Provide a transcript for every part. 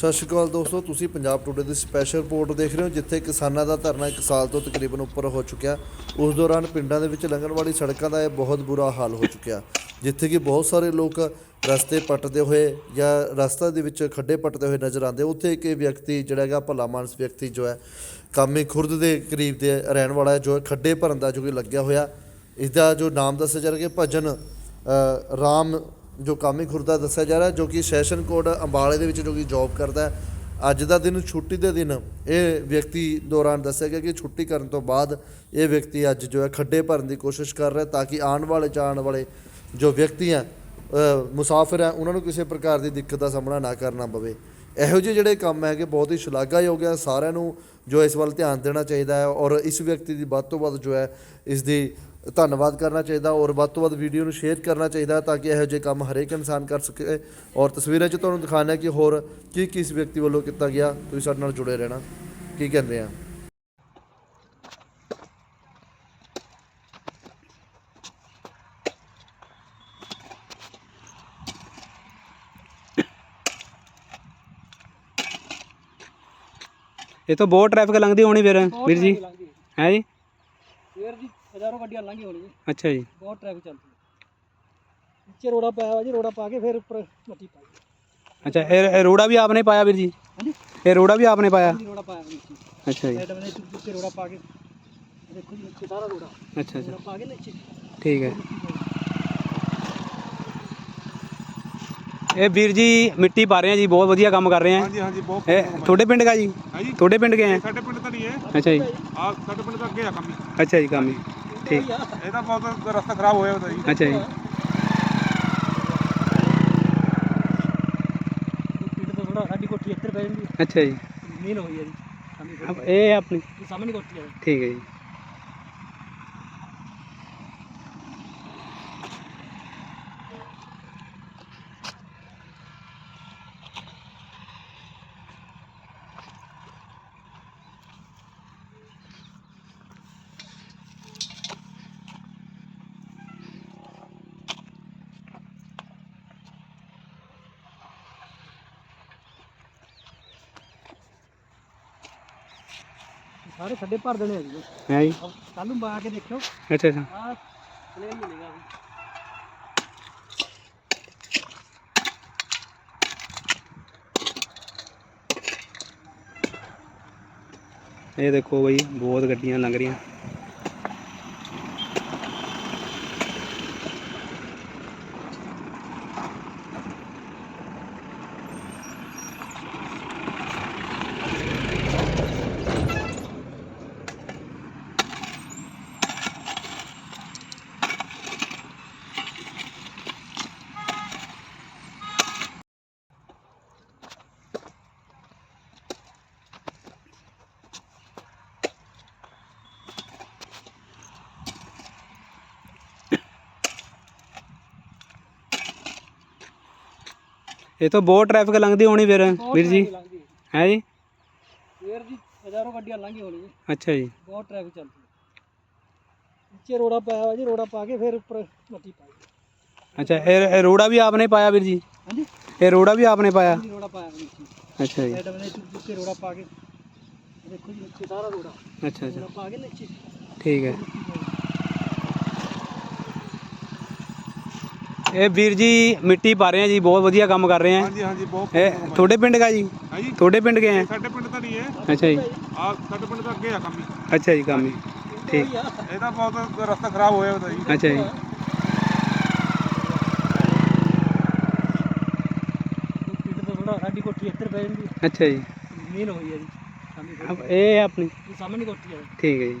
ਸਤਿ ਸ਼੍ਰੀ ਅਕਾਲ ਦੋਸਤੋ, ਤੁਸੀਂ ਪੰਜਾਬ ਟੂਡੇ ਦੀ ਸਪੈਸ਼ਲ ਰਿਪੋਰਟ ਦੇਖ ਰਹੇ ਹੋ, ਜਿੱਥੇ ਕਿਸਾਨਾਂ ਦਾ ਧਰਨਾ ਇੱਕ ਸਾਲ ਤੋਂ ਤਕਰੀਬਨ ਉੱਪਰ ਹੋ ਚੁੱਕਿਆ। ਉਸ ਦੌਰਾਨ ਪਿੰਡਾਂ ਦੇ ਵਿੱਚ ਲੰਘਣ ਵਾਲੀ ਸੜਕਾਂ ਦਾ ਇਹ ਬਹੁਤ ਬੁਰਾ ਹਾਲ ਹੋ ਚੁੱਕਿਆ। ਜਿੱਥੇ ਕਿ ਬਹੁਤ ਸਾਰੇ ਲੋਕ ਰਸਤੇ ਪੱਟਦੇ ਹੋਏ ਜਾਂ ਰਸਤਾ ਦੇ ਵਿੱਚ ਖੱਡੇ ਪੱਟਦੇ ਹੋਏ ਨਜ਼ਰ ਆਉਂਦੇ ਉੱਥੇ ਇੱਕ ਵਿਅਕਤੀ ਜਿਹੜਾ ਹੈਗਾ, ਭਲਾ ਮਾਨਸ ਵਿਅਕਤੀ ਜੋ ਹੈ, ਕਾਮੇ ਖੁਰਦ ਦੇ ਕਰੀਬ ਦੇ ਰਹਿਣ ਵਾਲਾ ਹੈ, ਜੋ ਹੈ ਖੱਡੇ ਭਰਨ ਦਾ ਜੋ ਕਿ ਲੱਗਿਆ ਹੋਇਆ। ਇਸ ਦਾ ਜੋ ਨਾਮ ਦੱਸਿਆ ਜਾ ਰਿਹਾ ਕਿ ਭਜਨ ਰਾਮ ਜੋ ਕਾਮੀ ਖੁਰਦਾ ਦੱਸਿਆ ਜਾ ਰਿਹਾ, ਜੋ ਕਿ ਸੈਸ਼ਨ ਕੋਡ ਅੰਬਾਲੇ ਦੇ ਵਿੱਚ ਜੋ ਕਿ ਜੌਬ ਕਰਦਾ ਹੈ, ਅੱਜ ਦਾ ਦਿਨ, ਛੁੱਟੀ ਦੇ ਦਿਨ, ਇਹ ਵਿਅਕਤੀ ਦੌਰਾਨ ਦੱਸਿਆ ਗਿਆ ਕਿ ਛੁੱਟੀ ਕਰਨ ਤੋਂ ਬਾਅਦ ਇਹ ਵਿਅਕਤੀ ਅੱਜ ਜੋ ਹੈ ਖੱਡੇ ਭਰਨ ਦੀ ਕੋਸ਼ਿਸ਼ ਕਰ ਰਿਹਾ ਤਾਂ ਕਿ ਆਉਣ ਵਾਲੇ, ਜਾਣ ਵਾਲੇ ਜੋ ਵਿਅਕਤੀ ਹੈ ਮੁਸਾਫਿਰ ਹੈ, ਉਹਨਾਂ ਨੂੰ ਕਿਸੇ ਪ੍ਰਕਾਰ ਦੀ ਦਿੱਕਤ ਦਾ ਸਾਹਮਣਾ ਨਾ ਕਰਨਾ ਪਵੇ। ਇਹੋ ਜਿਹੇ ਜਿਹੜੇ ਕੰਮ ਹੈਗੇ, ਬਹੁਤ ਹੀ ਸ਼ਲਾਘਾਯੋਗ ਹੈ, ਸਾਰਿਆਂ ਨੂੰ ਜੋ ਇਸ ਵੱਲ ਧਿਆਨ ਦੇਣਾ ਚਾਹੀਦਾ ਹੈ ਔਰ ਇਸ ਵਿਅਕਤੀ ਦੀ ਵੱਧ ਤੋਂ ਵੱਧ ਜੋ ਹੈ, ਇਸ ਦੀ ਧੰਨਵਾਦ ਕਰਨਾ ਚਾਹੀਦਾ ਔਰ ਵੱਧ ਤੋਂ ਵੱਧ ਵੀਡੀਓ ਨੂੰ ਸ਼ੇਅਰ ਕਰਨਾ ਚਾਹੀਦਾ ਤਾਂ ਕਿ ਇਹੋ ਜਿਹੇ ਕੰਮ ਹਰੇਕ ਇਨਸਾਨ ਕਰ ਸਕੇ। ਔਰ ਤਸਵੀਰਾਂ 'ਚ ਤੁਹਾਨੂੰ ਦਿਖਾਣਾ ਕਿ ਹੋਰ ਕੀ ਕਿਸ ਵਿਅਕਤੀ ਵੱਲੋਂ ਕੀਤਾ ਗਿਆ। ਤੁਸੀਂ ਸਾਡੇ ਨਾਲ ਜੁੜੇ ਰਹਿਣਾ। ਕੀ ਕਹਿੰਦੇ ਆ? ਇਹ ਤਾਂ ਬਹੁਤ ਟ੍ਰੈਫਿਕ ਲੰਘਦੀ ਹੋਣੀ ਫਿਰ ਵੀਰ ਜੀ। ਹੈ ਜੀ ਹਜ਼ਾਰੋਂ ਗੱਡੀਆਂ ਲੰਘੀ ਹੋਣੀ ਜੀ ਅੱਛਾ ਜੀ ਬਹੁਤ ਟ੍ਰੈਫਿਕ ਚੱਲਦੀ ਹੈ ਨੀਚੇ ਰੋੜਾ ਪਾਇਆ ਹੋਇਆ ਜੀ ਰੋੜਾ ਪਾ ਕੇ ਫਿਰ ਉੱਪਰ ਮੱਟੀ ਪਾਈ ਅੱਛਾ ਇਹ ਇਹ ਰੋੜਾ ਵੀ ਆਪਨੇ ਪਾਇਆ ਵੀਰ ਜੀ ਹਾਂਜੀ ਇਹ ਰੋੜਾ ਵੀ ਆਪਨੇ ਪਾਇਆ ਜੀ ਰੋੜਾ ਪਾਇਆ ਹੋਇਆ ਨੀਚੇ ਅੱਛਾ ਜੀ ਸਾਈਡ ਵਿੱਚ ਨੀਚੇ ਰੋੜਾ ਪਾ ਕੇ ਦੇਖੋ ਜੀ ਨੀਚੇ ਸਾਰਾ ਰੋੜਾ ਅੱਛਾ ਅੱਛਾ ਰੋੜਾ ਪਾ ਕੇ ਨੀਚੇ ਠੀਕ ਹੈ ਇਹ ਵੀਰ ਜੀ ਮਿੱਟੀ ਪਾ ਰਹੇ ਆ ਜੀ ਬਹੁਤ ਵਧੀਆ ਕੰਮ ਕਰ ਰਹੇ ਆ ਹਾਂਜੀ ਹਾਂਜੀ ਬਹੁਤ ਇਹ ਤੁਹਾਡੇ ਪਿੰਡ ਦਾ ਜੀ ਹਾਂਜੀ ਤੁਹਾਡੇ ਪਿੰਡ ਗਏ ਆ ਸਾਡੇ ਪਿੰਡ ਤਾਂ ਨਹੀਂ ਹੈ ਅੱਛਾ ਜੀ ਆ ਸਾਡੇ ਪਿੰਡ ਤਾਂ ਅੱਗੇ ਆ ਕੰਮ ਅੱਛਾ ਜੀ ਕੰਮ ਹੀ। ਠੀਕ। ਇਹ ਤਾਂ ਬਹੁਤ ਰਸਤਾ ਖਰਾਬ ਹੋਇਆ ਜੀ। ਅੱਛਾ ਜੀ। ਪਿੰਡ ਤੋਂ ਥੋੜਾ ਸਾਡੀ ਕੋਠੀ ਇੱਧਰ ਪੈ ਜਾਂਦੀ ਹੈ। ਅੱਛਾ ਜੀ। ਜ਼ਮੀਨ ਹੋਈ ਹੈ ਜੀ। ਸਾਡੀ ਥੋੜ੍ਹੀ ਅਬ ਇਹ ਆਪਣੀ? ਸਾਹਮਣੇ ਕੋਠੀ ਹੈ। ਠੀਕ ਹੈ ਜੀ। ਸਾਰੇ ਖੱਡੇ ਭਰ ਦੇਣੇ ਆ ਜੀ। ਹੈ ਜੀ। ਕੱਲ ਨੂੰ ਬਾ ਕੇ ਦੇਖਿਓ। ਅੱਛਾ ਅੱਛਾ। ਆਹ ਪਲੇਨ ਮਿਲੇਗਾ ਵੀ ਇਹ ਦੇਖੋ ਬਈ ਬਹੁਤ ਗੱਡੀਆਂ ਲੰਘ ਰਹੀਆਂ। ਇਹ ਤਾਂ ਬਹੁਤ ਟ੍ਰੈਫਿਕ ਲੰਘਦੀ ਹੋਣੀ ਫਿਰ ਵੀਰ ਜੀ। ਹੈ ਜੀ? ਫੇਰ ਜੀ ਹਜ਼ਾਰੋਂ ਗੱਡੀਆਂ ਲੰਘੀ ਹੋਣੀ ਜੀ ਅੱਛਾ ਜੀ। ਬਹੁਤ ਟ੍ਰੈਫਿਕ ਚੱਲਦੀ ਹੈ। ਨੀਚੇ ਰੋੜਾ ਪਾਇਆ ਹੋਇਆ ਜੀ ਰੋੜਾ ਪਾ ਕੇ ਫਿਰ ਉੱਪਰ ਮੱਟੀ ਪਾਈ। ਅੱਛਾ ਇਹ ਇਹ ਰੋੜਾ ਵੀ ਆਪਨੇ ਪਾਇਆ ਵੀਰ ਜੀ? ਹਾਂਜੀ। ਇਹ ਰੋੜਾ ਵੀ ਆਪਨੇ ਪਾਇਆ? ਜੀ ਰੋੜਾ ਪਾਇਆ ਨੀਚੇ ਅੱਛਾ ਜੀ। ਸਾਈਡ ਵਿੱਚ ਨੀਚੇ ਰੋੜਾ ਪਾ ਕੇ। ਦੇਖੋ ਜੀ ਨੀਚੇ ਸਾਰਾ ਰੋੜਾ। ਅੱਛਾ ਅੱਛਾ। ਪਾ ਕੇ ਨੀਚੇ। ਠੀਕ ਹੈ। ਇਹ ਵੀਰ ਜੀ ਮਿੱਟੀ ਪਾ ਰਹੇ ਆ ਜੀ ਬਹੁਤ ਵਧੀਆ ਕੰਮ ਕਰ ਰਹੇ ਆ। ਹਾਂਜੀ ਹਾਂਜੀ ਬਹੁਤ ਇਹ ਤੁਹਾਡੇ ਪਿੰਡ ਦਾ ਜੀ? ਹਾਂਜੀ ਤੁਹਾਡੇ ਪਿੰਡ ਗਏ ਆ? ਸਾਡੇ ਪਿੰਡ ਤਾਂ ਨਹੀਂ ਹੈ। ਅੱਛਾ ਜੀ। ਆ ਸਾਡੇ ਪਿੰਡ ਤਾਂ ਅੱਗੇ ਆ ਕੰਮ ਅੱਛਾ ਜੀ ਕੰਮ ਹੀ। ਠੀਕ। ਇਹ ਤਾਂ ਬਹੁਤ ਰਸਤਾ ਖਰਾਬ ਹੋਇਆ ਉਹਦਾ ਜੀ। ਅੱਛਾ ਜੀ। ਪਿੰਡ ਤੋਂ ਥੋੜਾ ਸਾਡੀ ਕੋਠੀ ਇੱਧਰ ਪੈ ਜਾਂਦੀ ਹੈ ਅੱਛਾ ਜੀ। ਜ਼ਮੀਨ ਹੋਈ ਹੈ ਜੀ। ਸਾਡੀ ਥੋੜ੍ਹੀ। ਅਬ ਇਹ ਆਪਣੀ? ਸਾਹਮਣੇ ਕੋਠੀ ਹੈ। ਠੀਕ ਹੈ ਜੀ।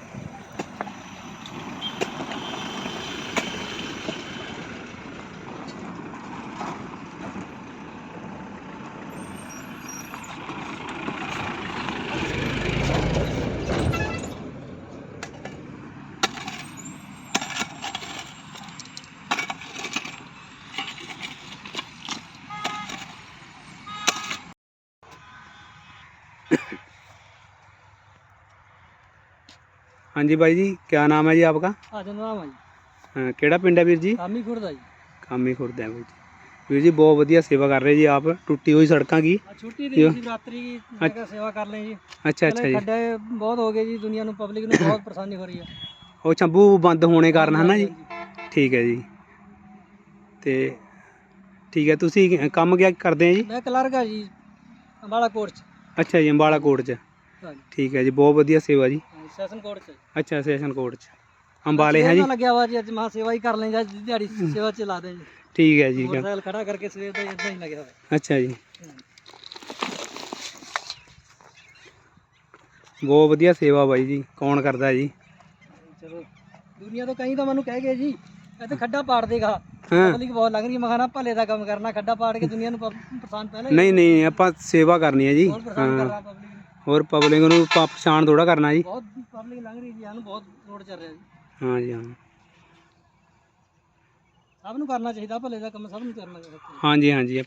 ਹਾਂਜੀ भाई जी क्या नाम है जी आपका ਆ ਜਨਾਬ ਆ ਜੀ हाँ, ਕਿਹੜਾ ਪਿੰਡ ਹੈ ਵੀਰ ਜੀ ਕਾਮੀ ਖੁਰਦਾ ਜੀ ਕਾਮੀ ਖੁਰਦ ਹੈ ਵੀਰ ਜੀ ਵੀਰ ਜੀ ਬਹੁਤ ਵਧੀਆ ਸੇਵਾ ਕਰ ਰਹੇ ਜੀ ਆਪ ਟੁੱਟੀ ਹੋਈ ਸੜਕਾਂ ਕੀ ਆ ਛੁੱਟੀ ਦੀ ਸ਼ਿਵਰਾਤਰੀ ਦੀ ਮੈਂ ਕਿਹਾ ਸੇਵਾ ਕਰ ਲਈ ਜੀ ਅੱਛਾ ਅੱਛਾ ਪਹਿਲੇ ਜੀ ਖੱਡੇ ਬਹੁਤ ਹੋ ਗਏ ਜੀ ਦੁਨੀਆ ਨੂੰ ਪਬਲਿਕ ਨੂੰ ਬਹੁਤ ਪਰੇਸ਼ਾਨੀ ਹੋ ਰਹੀ ਹੈ ਉਹ ਚੰਬੂ ਬੰਦ ਹੋਣੇ ਕਾਰਨ ਹੈ ਨਾ ਜੀ ਠੀਕ ਹੈ ਜੀ ਤੇ ਠੀਕ ਹੈ ਤੁਸੀਂ ਕੰਮ ਕਿਆ ਕਰਦੇ ਆ ਜੀ ਮੈਂ ਕਲਰਕ ਆ ਜੀ ਅੰਬਾਲਾ ਕੋਰਟ ਚ ਅੱਛਾ ਜੀ ਅੰਬਾਲਾ ਕੋਟ 'ਚ। ਹਾਂਜੀ। ਠੀਕ ਹੈ ਜੀ ਬਹੁਤ ਵਧੀਆ ਸੇਵਾ ਜੀ। ਸੈਸ਼ਨ ਕੋਰਟ ਚ। ਅੱਛਾ ਸੈਸ਼ਨ ਕੋਟ 'ਚ। ਅੰਬਾਲੇ ਹੈ ਜੀ? ਸਵੇਰ ਦਾ ਲੱਗਿਆ ਵਾ ਜੀ ਅੱਜ ਮਾ ਸੇਵਾ ਹੀ ਕਰ ਲੈਂ ਜਾਂ ਦਿਹਾੜੀ ਸੇਵਾ ਚ ਲਾ ਦੇ ਜੀ। ਠੀਕ ਹੈ ਜੀ ਮੋਟਰਸਾਈਕਲ ਖੜਾ ਕਰਕੇ ਸਵੇਰ ਦਾ ਇਦਾਂ ਹੀ ਲੱਗਿਆ ਹੋਇਆ। ਅੱਛਾ ਜੀ। ਬਹੁਤ ਵਧੀਆ ਸੇਵਾ ਬਾਈ ਜੀ ਕੌਣ ਕਰਦਾ ਜੀ? ਚਲੋ ਦੁਨੀਆ ਤੋਂ ਕਈ ਤਾਂ ਮੈਨੂੰ ਕਹਿ ਗਏ ਜੀ। ਤੇ ਖੱਡਾ ਪਾੜ ਦੇਗਾ। ਹਾਂ ਪਬਲਿਕ ਬਹੁਤ ਲੱਗ ਰਹੀ ਹੈ। ਮਖਾਨਾ ਭਲੇ ਦਾ ਕੰਮ ਕਰਨਾ ਖੱਡਾ ਪਾੜ ਕੇ ਦੁਨੀਆ ਨੂੰ ਪ- ਪਰੇਸ਼ਾਨ ਪਹਿਲਾਂ ਨਹੀਂ ਨਹੀਂ ਆਪਾਂ ਸੇਵਾ ਕਰਨੀ ਹੈ ਜੀ। ਬਹੁਤ ਪਰੇਸ਼ਾਨ ਕਰ ਹਾਂ। ਰਹਾ ਪਬਲਿਕ ਨੂੰ। ਹੋਰ ਪਬਲਿਕ ਨੂੰ ਪ- ਪਛਾਣ ਥੋੜਾ ਕਰਨਾ ਜੀ। ਬਹੁਤ ਪਬਲਿਕ ਲੰਘ ਰਹੀ ਜੀ ਸਾਨੂੰ ਬਹੁਤ ਰੋਡ ਚੱਲ ਰਿਹਾ ਜੀ। ਹਾਂ ਜੀ ਹਾਂ। ਸਭ ਨੂੰ ਕਰਨਾ ਚਾਹੀਦਾ ਭਲੇ ਦਾ ਕੰਮ ਸਭ ਨੂੰ ਕਰਨਾ ਚਾਹੀਦਾ। ਹਾਂਜੀ ਹਾਂਜੀ